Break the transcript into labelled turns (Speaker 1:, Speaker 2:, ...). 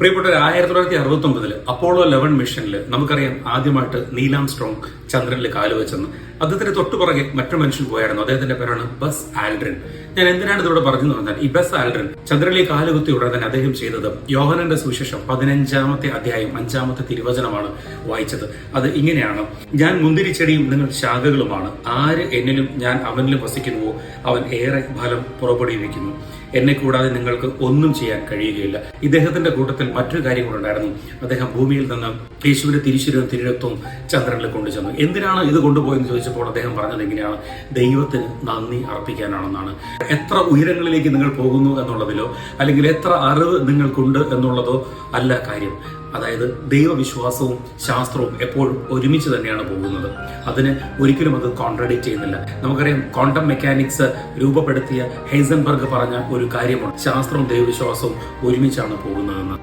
Speaker 1: പ്രിയപ്പെട്ട ആയിരത്തി തൊള്ളായിരത്തി അറുപത്തി ഒമ്പതിൽ അപ്പോളോ ലെവൻ മിഷനിൽ നമുക്കറിയാം ആദ്യമായിട്ട് നീലാം സ്ട്രോങ് ചന്ദ്രനിൽ കാലുവെച്ചെന്ന് അദ്ദേഹത്തിന്റെ തൊട്ടുപുറകെ മറ്റു മനുഷ്യൻ പോയായിരുന്നു. അദ്ദേഹത്തിന്റെ പേരാണ് ബസ് ആൽഡ്രിൻ. ഞാൻ എന്തിനാണ് ഇതിവിടെ പറഞ്ഞെന്ന് പറഞ്ഞാൽ ഈ ബസ് ആൽഡ്രിൻ ചന്ദ്രനിലെ കാലുകുത്തി ഉടനെ തന്നെ അദ്ദേഹം ചെയ്തത് യോഹനന്റെ സുവിശേഷം പതിനഞ്ചാമത്തെ അധ്യായം അഞ്ചാമത്തെ തിരുവചനമാണ് വായിച്ചത്. അത് ഇങ്ങനെയാണ്. ഞാൻ മുന്തിരിച്ചെടിയും നിങ്ങൾ ശാഖകളുമാണ്. ആര് എന്നിലും ഞാൻ അവനിലും വസിക്കുന്നുവോ അവൻ ഏറെ ഫലം പുറപ്പെടുവിക്കുന്നു. എന്നെ കൂടാതെ നിങ്ങൾക്ക് ഒന്നും ചെയ്യാൻ കഴിയുകയില്ല. ഇദ്ദേഹത്തിന്റെ കൂട്ടത്തിൽ മറ്റൊരു കാര്യം കൂടെ ഉണ്ടായിരുന്നു. അദ്ദേഹം ഭൂമിയിൽ നിന്ന് യേശുവിന്റെ തിരിശുരവും തിരിരത്വം ചന്ദ്രനിൽ കൊണ്ടുചെന്നു. എന്തിനാണ് ഇത് കൊണ്ടുപോയെന്ന് ചോദിച്ചപ്പോൾ അദ്ദേഹം പറഞ്ഞത് എങ്ങനെയാണ്? ദൈവത്തിന് നന്ദി അർപ്പിക്കാനാണെന്നാണ്. എത്ര ഉയരങ്ങളിലേക്ക് നിങ്ങൾ പോകുന്നു എന്നുള്ളതിലോ അല്ലെങ്കിൽ എത്ര അറിവ് നിങ്ങൾക്കുണ്ട് എന്നുള്ളതോ അല്ല കാര്യം. അതായത് ദൈവവിശ്വാസവും ശാസ്ത്രവും എപ്പോഴും ഒരുമിച്ച് തന്നെയാണ് പോകുന്നത്. അതിന് ഒരിക്കലും അത് കോൺട്രഡിക്റ്റ് ചെയ്യുന്നില്ല. നമുക്കറിയാം ക്വാണ്ടം മെക്കാനിക്സ് രൂപപ്പെടുത്തിയ ഹൈസൻബർഗ് പറഞ്ഞ ഒരു കാര്യമാണ്. ശാസ്ത്രവും ദൈവവിശ്വാസവും ഒരുമിച്ചാണ് പോകുന്നതെന്ന്.